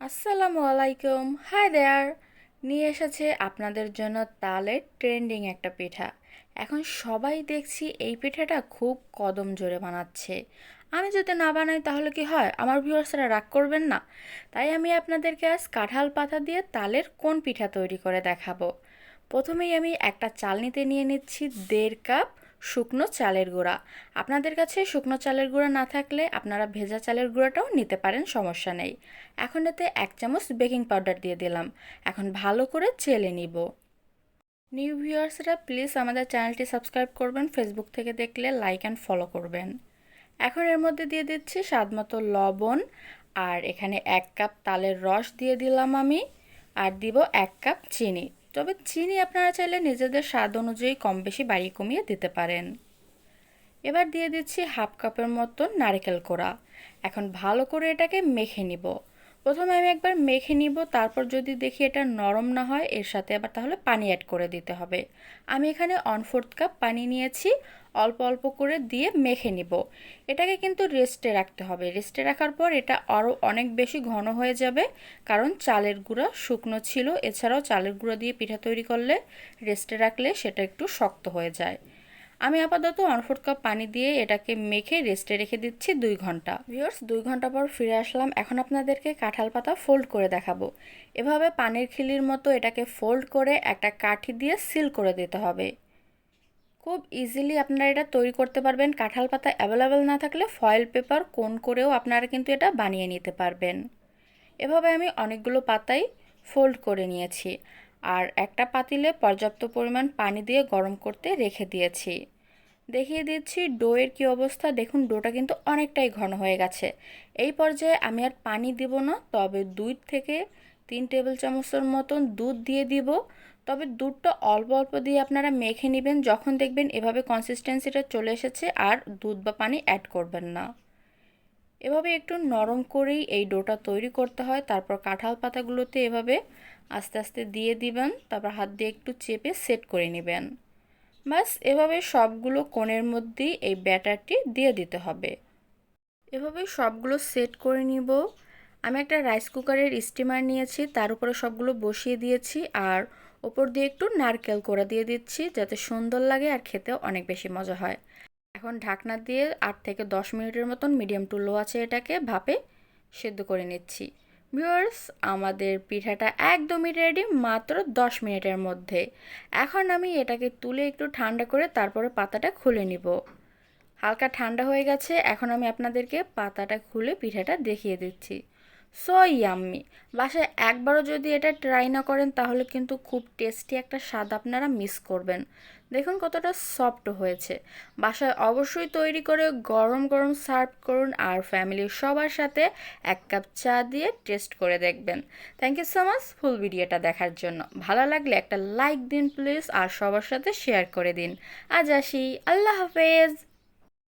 আসসালামু আলাইকুম। Hi there নিয়ে এসেছে আপনাদের জন্য তালের ট্রেন্ডিং একটা পিঠা। এখন সবাই দেখছি এই পিঠাটা খুব কদম জোরে বানাচ্ছে। আমি যদি না বানাই তাহলে কি হয়? আমার ভিউয়ার্সরা রাগ করবেন না? তাই আমি আপনাদেরকে আজ কাঁঠাল পাতা দিয়ে তালের কোন পিঠা তৈরি করে দেখাবো। প্রথমেই আমি একটা চালনিতে নিয়ে নিচ্ছি দেড় কাপ শুকনো চালের গুঁড়া। আপনাদের কাছে শুকনো চালের গুঁড়া না থাকলে আপনারা ভেজা চালের গুঁড়াটাও নিতে পারেন, সমস্যা নেই। এখন এতে এক চামচ বেকিং পাউডার দিয়ে দিলাম। এখন ভালো করে চেলে নিব। নিউ ভিউয়ার্সরা প্লিজ আমাদের চ্যানেলটি সাবস্ক্রাইব করবেন, ফেসবুক থেকে দেখলে লাইক অ্যান্ড ফলো করবেন। এখন এর মধ্যে দিয়ে দিচ্ছি স্বাদ মতো লবণ, আর এখানে এক কাপ তালের রস দিয়ে দিলাম আমি, আর দিব এক কাপ চিনি। তবে চিনি আপনারা চাইলে নিজেদের স্বাদ অনুযায়ী কম বেশি বাড়িয়ে কমিয়ে দিতে পারেন। এবার দিয়ে দিচ্ছি হাফ কাপের মতন নারকেল কোড়া। এখন ভালো করে এটাকে মেখে নিব। প্রথমে আমি একবার মেখে নিব, তারপর যদি দেখি এটা নরম না হয়, এর সাথে আবার তাহলে পানি অ্যাড করে দিতে হবে। আমি এখানে ওয়ান ফোর্থ কাপ পানি নিয়েছি, অল্প অল্প করে দিয়ে মেখে নিব। এটাকে কিন্তু রেস্টে রাখতে হবে। রেস্টে রাখার পর এটা আরও অনেক বেশি ঘন হয়ে যাবে, কারণ চালের গুঁড়া শুকনো ছিল। এছাড়াও চালের গুঁড়া দিয়ে পিঠা তৈরি করলে রেস্টে রাখলে সেটা একটু শক্ত হয়ে যায়। আমি আপাতত ওয়ান ফোর্থ কাপ পানি দিয়ে এটাকে মেখে রেস্টে রেখে দিচ্ছি দুই ঘণ্টা। ভিওর্স দুই ঘণ্টা পর ফিরে আসলাম। এখন আপনাদেরকে কাঁঠাল পাতা ফোল্ড করে দেখাবো। এভাবে পানির খিলির মতো এটাকে ফোল্ড করে একটা কাঠি দিয়ে সিল করে দিতে হবে। খুব ইজিলি আপনারা এটা তৈরি করতে পারবেন। কাঁঠাল পাতা অ্যাভেলেবেল না থাকলে ফয়েল পেপার কোন করেও আপনারা কিন্তু এটা বানিয়ে নিতে পারবেন। এভাবে আমি অনেকগুলো পাতাই ফোল্ড করে নিয়েছি। আর একটা পাতিলে পর্যাপ্ত পরিমাণ পানি দিয়ে গরম করতে রেখে দিয়েছি। দেখিয়ে দিচ্ছি ডোয়ের কি অবস্থা। দেখুন, ডোটা কিন্তু অনেকটাই ঘন হয়ে গেছে। এই পর্যায়ে আমি আর পানি দিব না, তবে দুই থেকে তিন টেবিল চামচের মতন দুধ দিয়ে দিব। তবে দুধটা অল্প অল্প দিয়ে আপনারা মেখে নেবেন, যখন দেখবেন এভাবে কনসিস্টেন্সিটা চলে এসেছে আর দুধ বা পানি অ্যাড করবেন না। এভাবে একটু নরম করেই এই ডোটা তৈরি করতে হয়। তারপর কাঁঠাল পাতাগুলোতে এভাবে আস্তে আস্তে দিয়ে দিবেন। তারপর হাত দিয়ে একটু চেপে সেট করে নেবেন। বাস এভাবে সবগুলো কোণের মধ্যেই এই ব্যাটারটি দিয়ে দিতে হবে। এভাবে সবগুলো সেট করে নিব। আমি একটা রাইস কুকারের স্টিমার নিয়েছি। তার উপরে সবগুলো বসিয়ে দিয়েছি। আর ওপর দিয়ে একটু নারকেল কোড়া দিয়ে দিচ্ছি, যাতে সুন্দর লাগে আর খেতেও অনেক বেশি মজা হয়। এখন ঢাকনা দিয়ে আট থেকে দশ মিনিটের মতন মিডিয়াম টু লো আছে এটাকে ভাপে সেদ্ধ করে নিচ্ছি। ভিউয়ার্স আমাদের পিঠাটা একদমই রেডি মাত্র দশ মিনিটের মধ্যে। এখন আমি এটাকে তুলে একটু ঠান্ডা করে তারপরে পাতাটা খুলে নিব। হালকা ঠান্ডা হয়ে গেছে, এখন আমি আপনাদেরকে পাতাটা খুলে পিঠাটা দেখিয়ে দিচ্ছি। সো ইয়াম্মি বাসায় একবারও যদি এটা ট্রাই না করেন, তাহলে কিন্তু খুব টেস্টি একটা স্বাদ আপনারা মিস করবেন। দেখুন কতটা সফট হয়েছে। বাসায় অবশ্যই তৈরি করে গরম গরম সার্ভ করুন আর ফ্যামিলির সবার সাথে এক কাপ চা দিয়ে টেস্ট করে দেখবেন। Thank you so much full ভিডিওটা দেখার জন্য। ভালো লাগলে একটা লাইক দিন প্লিজ আর সবার সাথে শেয়ার করে দিন। আজ আসি। আল্লাহ হাফেজ।